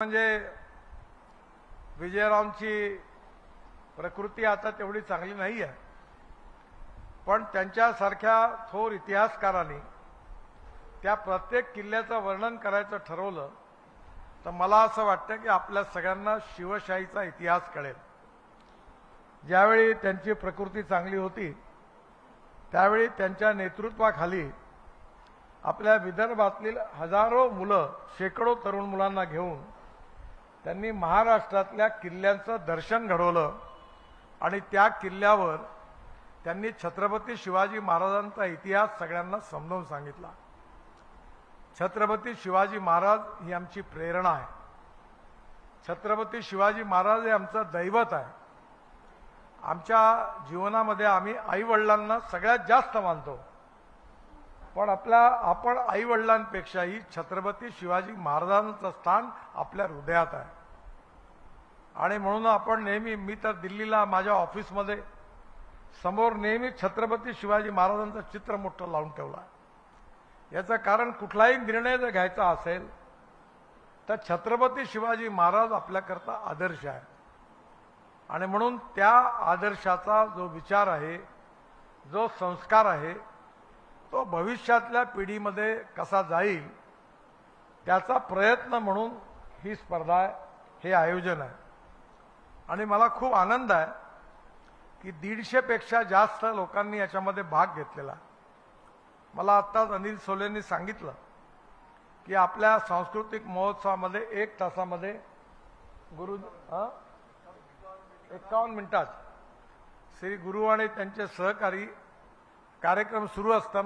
म्हणजे विजयरावांची प्रकृती आता तेवढी चांगली नाही आहे. पण त्यांच्यासारख्या थोर इतिहासकारांनी त्या प्रत्येक किल्ल्याचं वर्णन करायचं ठरवलं तर मला असं वाटतं की आपल्या सगळ्यांना शिवशाहीचा इतिहास कळेल. ज्यावेळी त्यांची प्रकृती चांगली होती त्यावेळी त्यांच्या नेतृत्वाखाली आपल्या विदर्भातील हजारो मुलं शेकडो तरुण मुलांना घेऊन त्यांनी महाराष्ट्रातल्या किल्ल्यांचं दर्शन घडवलं आणि त्या किल्ल्यावर त्यांनी छत्रपती शिवाजी महाराजांचा इतिहास सगळ्यांना समजावून सांगितला. छत्रपती शिवाजी महाराज ही आमची प्रेरणा आहे. छत्रपती शिवाजी महाराज हे आमचं दैवत आहे. आमच्या जीवनामध्ये आम्ही आईवडिलांना सगळ्यात जास्त मानतो. पण आपल्या आपण आईवडिलांपेक्षाही छत्रपती शिवाजी महाराजांचं स्थान आपल्या हृदयात आहे. आणि म्हणून आपण नेहमी मी तर दिल्लीला माझ्या ऑफिसमध्ये समोर नेहमी छत्रपती शिवाजी महाराजांचं चित्र मोठं लावून ठेवलं आहे. याचं कारण कुठलाही निर्णय जर घ्यायचा असेल तर छत्रपती शिवाजी महाराज आपल्याकरता आदर्श आहे. आणि म्हणून त्या आदर्शाचा जो विचार आहे जो संस्कार आहे तो भविष्यातल्या पिढीमध्ये कसा जाईल त्याचा प्रयत्न म्हणून ही स्पर्धा हे आयोजन आहे. आणि मला खूप आनंद आहे की दीडशेपेक्षा जास्त लोकांनी याच्यामध्ये भाग घेतलेला मला आत्ताच अनिल सोलेंनी सांगितलं की आपल्या सांस्कृतिक महोत्सवामध्ये एक तासामध्ये गुरु एकावन्न मिनिटात श्री गुरु आणि त्यांचे सहकारी कार्यक्रम सुरू असताना